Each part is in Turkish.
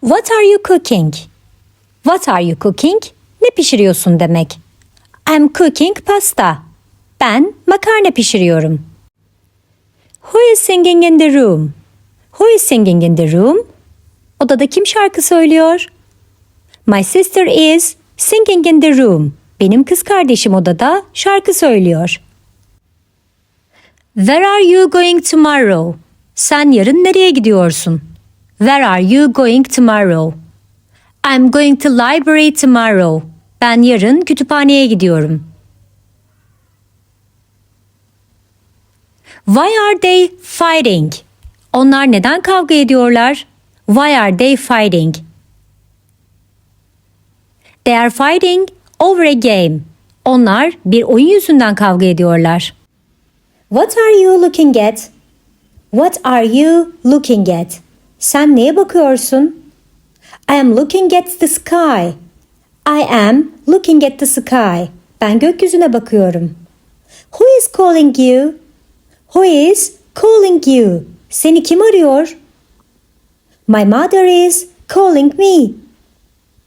What are you cooking? What are you cooking? Ne pişiriyorsun demek. I'm cooking pasta. Ben makarna pişiriyorum. Who is singing in the room? Who is singing in the room? Odada kim şarkı söylüyor? My sister is singing in the room. Benim kız kardeşim odada şarkı söylüyor. Where are you going tomorrow? Sen yarın nereye gidiyorsun? Where are you going tomorrow? I'm going to library tomorrow. Ben yarın kütüphaneye gidiyorum. Why are they fighting? Onlar neden kavga ediyorlar? Why are they fighting? They are fighting over a game. Onlar bir oyun yüzünden kavga ediyorlar. What are you looking at? What are you looking at? Sen neye bakıyorsun? I am looking at the sky. I am looking at the sky. Ben gökyüzüne bakıyorum. Who is calling you? Who is calling you? Seni kim arıyor? My mother is calling me.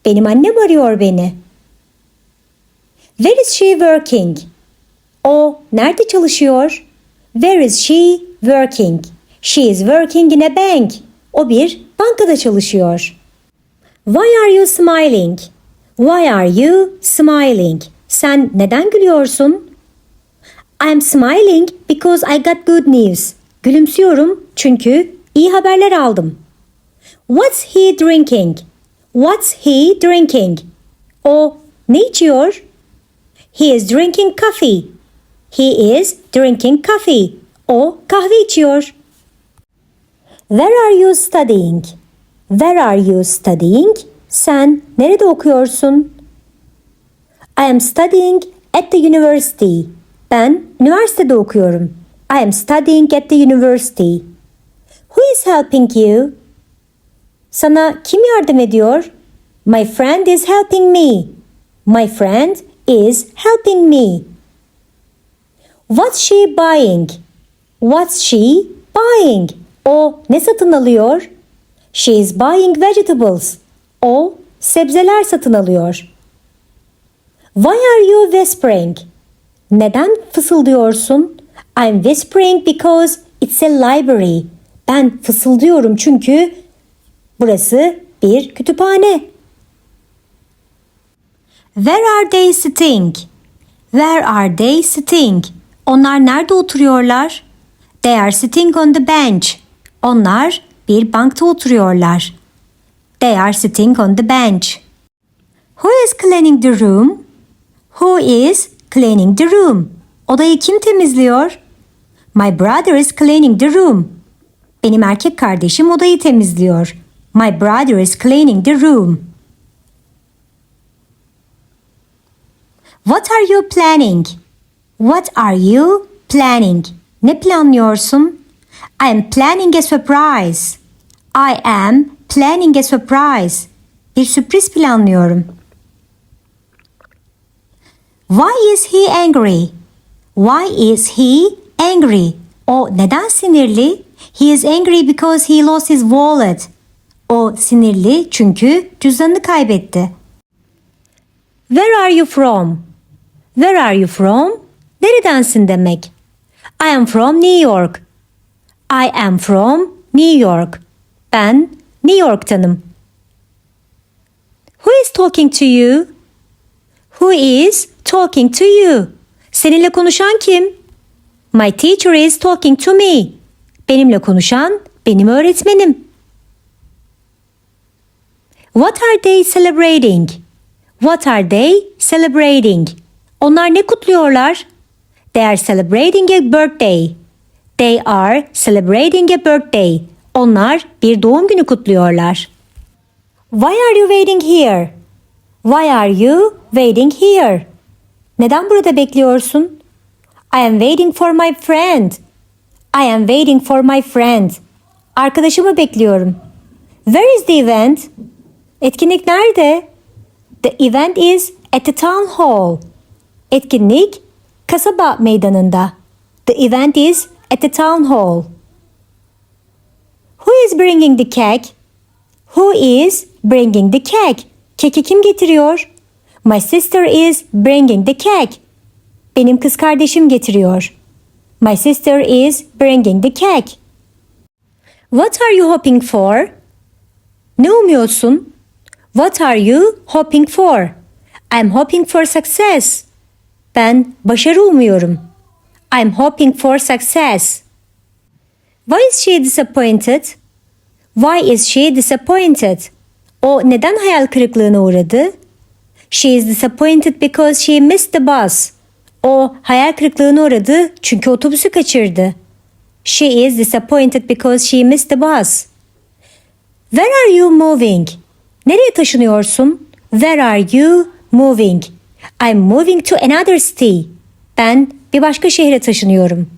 Benim annem arıyor beni. Where is she working? O nerede çalışıyor? Where is she working? She is working in a bank. O bir bankada çalışıyor. Why are you smiling? Why are you smiling? Sen neden gülüyorsun? I'm smiling because I got good news. Gülümsüyorum çünkü iyi haberler aldım. What's he drinking? What's he drinking? O ne içiyor? He is drinking coffee. He is drinking coffee. O kahve içiyor. Where are you studying? Where are you studying? Sen nerede okuyorsun? I am studying at the university. Ben üniversitede okuyorum. I am studying at the university. Who is helping you? Sana kim yardım ediyor? My friend is helping me. My friend is helping me. What's she buying? What's she buying? O ne satın alıyor? She is buying vegetables. O sebzeler satın alıyor. Why are you whispering? Neden fısıldıyorsun? I'm whispering because it's a library. Ben fısıldıyorum çünkü burası bir kütüphane. Where are they sitting? Where are they sitting? Onlar nerede oturuyorlar? They are sitting on the bench. Onlar bir bankta oturuyorlar. They are sitting on the bench. Who is cleaning the room? Who is cleaning the room? Odayı kim temizliyor? My brother is cleaning the room. Benim erkek kardeşim odayı temizliyor. My brother is cleaning the room. What are you planning? What are you planning? Ne planlıyorsun? I am planning a surprise. I am planning a surprise. Bir sürpriz planlıyorum. Why is he angry? Why is he angry? O neden sinirli? He is angry because he lost his wallet. O sinirli çünkü cüzdanını kaybetti. Where are you from? Where are you from? Neredensin demek. I am from New York. I am from New York. Ben New York'tanım. Who is talking to you? Who is talking to you? Seninle konuşan kim? My teacher is talking to me. Benimle konuşan benim öğretmenim. What are they celebrating? What are they celebrating? Onlar ne kutluyorlar? They are celebrating a birthday. They are celebrating a birthday. Onlar bir doğum günü kutluyorlar. Why are you waiting here? Why are you waiting here? Neden burada bekliyorsun? I am waiting for my friend. I am waiting for my friend. Arkadaşımı bekliyorum. Where is the event? Etkinlik nerede? The event is at the town hall. Etkinlik kasaba meydanında. The event is at the town hall. Who is bringing the cake? Who is bringing the cake? Keki kim getiriyor? My sister is bringing the cake. Benim kız kardeşim getiriyor. My sister is bringing the cake. What are you hoping for? Ne umuyorsun? What are you hoping for? I'm hoping for success. Ben başarı umuyorum. I'm hoping for success. Why is she disappointed? Why is she disappointed? O neden hayal kırıklığına uğradı? She is disappointed because she missed the bus. O hayal kırıklığına uğradı çünkü otobüsü kaçırdı. She is disappointed because she missed the bus. Where are you moving? Nereye taşınıyorsun? Where are you moving? I'm moving to another city. Ben bir başka şehre taşınıyorum.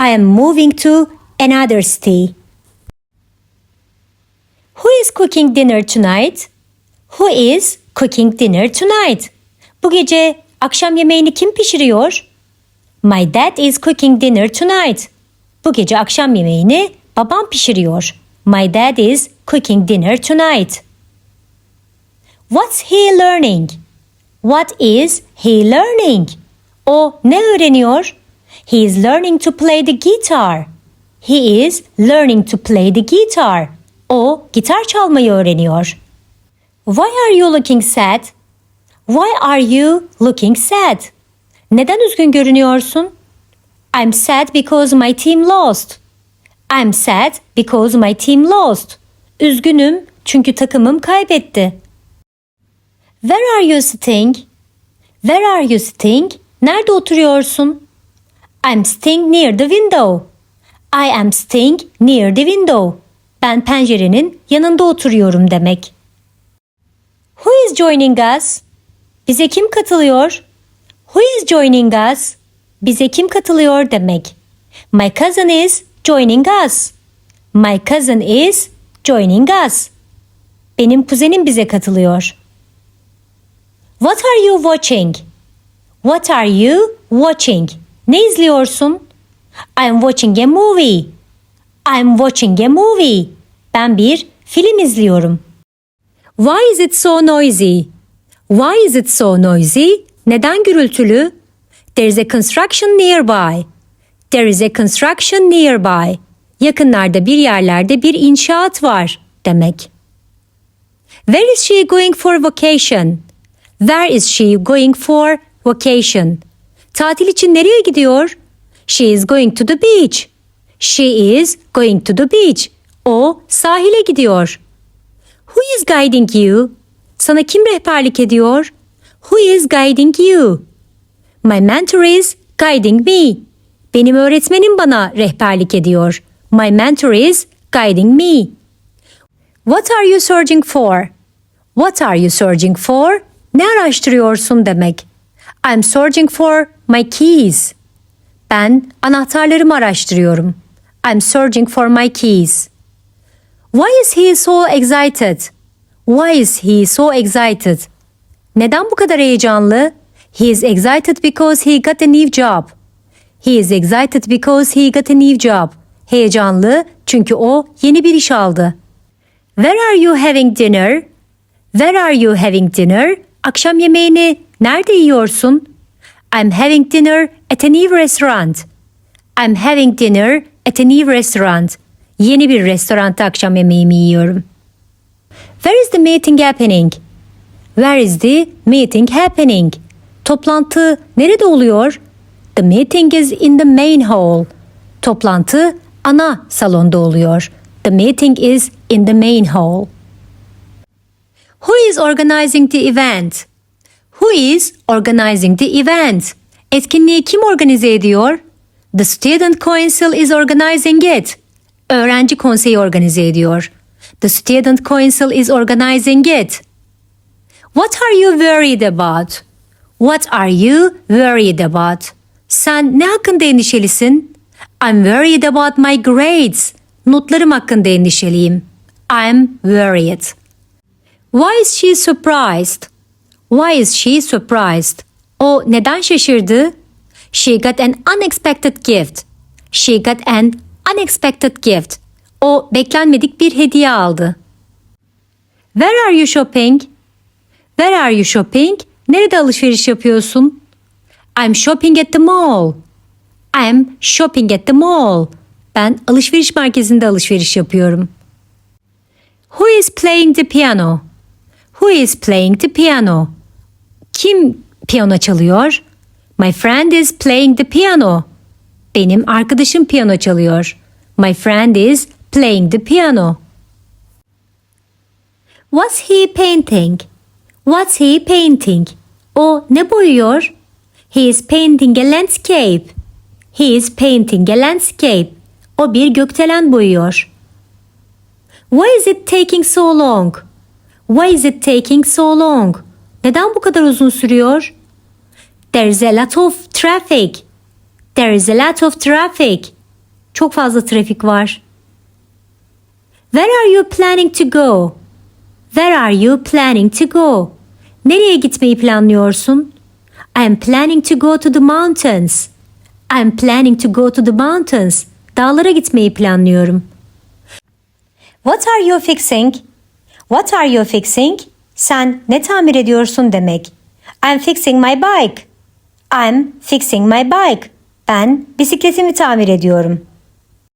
I am moving to another city. Who is cooking dinner tonight? Who is cooking dinner tonight? Bu gece akşam yemeğini kim pişiriyor? My dad is cooking dinner tonight. Bu gece akşam yemeğini babam pişiriyor. My dad is cooking dinner tonight. What's he learning? What is he learning? O ne öğreniyor? He is learning to play the guitar. He is learning to play the guitar. O gitar çalmayı öğreniyor. Why are you looking sad? Why are you looking sad? Neden üzgün görünüyorsun? I'm sad because my team lost. I'm sad because my team lost. Üzgünüm çünkü takımım kaybetti. Where are you sitting? Where are you sitting? Nerede oturuyorsun? I'm sitting near the window. I am sitting near the window. Ben pencerenin yanında oturuyorum demek. Who is joining us? Bize kim katılıyor? Who is joining us? Bize kim katılıyor demek. My cousin is joining us. My cousin is joining us. Benim kuzenim bize katılıyor. What are you watching? What are you watching? Ne izliyorsun? I'm watching a movie. I'm watching a movie. Ben bir film izliyorum. Why is it so noisy? Why is it so noisy? Neden gürültülü? There is a construction nearby. There is a construction nearby. Yakınlarda bir yerlerde bir inşaat var demek. Where is she going for vacation? Where is she going for vacation? Tatil için nereye gidiyor? She is going to the beach. She is going to the beach. O sahile gidiyor. Who is guiding you? Sana kim rehberlik ediyor? Who is guiding you? My mentor is guiding me. Benim öğretmenim bana rehberlik ediyor. My mentor is guiding me. What are you searching for? What are you searching for? Ne araştırıyorsun demek. I'm searching for my keys. Ben anahtarlarımı araştırıyorum. I'm searching for my keys. Why is he so excited? Why is he so excited? Neden bu kadar heyecanlı? He is excited because he got a new job. He is excited because he got a new job. Heyecanlı çünkü o yeni bir iş aldı. Where are you having dinner? Where are you having dinner? Akşam yemeğini nerede yiyorsun? I'm having dinner at a new restaurant. I'm having dinner at a new restaurant. Yeni bir restoranda akşam yemeğimi yiyorum. Where is the meeting happening? Where is the meeting happening? Toplantı nerede oluyor? The meeting is in the main hall. Toplantı ana salonda oluyor. The meeting is in the main hall. Who is organizing the event? Who is organizing the event? Etkinliği kim organize ediyor? The student council is organizing it. Öğrenci konseyi organize ediyor. The student council is organizing it. What are you worried about? What are you worried about? Sen ne hakkında endişelisin? I'm worried about my grades. Notlarım hakkında endişeliyim. I'm worried. Why is she surprised? Why is she surprised? O neden şaşırdı? She got an unexpected gift. She got an unexpected gift. O beklenmedik bir hediye aldı. Where are you shopping? Where are you shopping? Nerede alışveriş yapıyorsun? I'm shopping at the mall. I'm shopping at the mall. Ben alışveriş merkezinde alışveriş yapıyorum. Who is playing the piano? Who is playing the piano? Kim piyano çalıyor? My friend is playing the piano. Benim arkadaşım piyano çalıyor. My friend is playing the piano. What's he painting? What's he painting? O ne boyuyor? He is painting a landscape. He is painting a landscape. O bir gökdelen boyuyor. Why is it taking so long? Why is it taking so long? Neden bu kadar uzun sürüyor? There is a lot of traffic. There is a lot of traffic. Çok fazla trafik var. Where are you planning to go? Where are you planning to go? Nereye gitmeyi planlıyorsun? I am planning to go to the mountains. I am planning to go to the mountains. Dağlara gitmeyi planlıyorum. What are you fixing? What are you fixing? Sen ne tamir ediyorsun demek. I'm fixing my bike. I'm fixing my bike. Ben bisikletimi tamir ediyorum.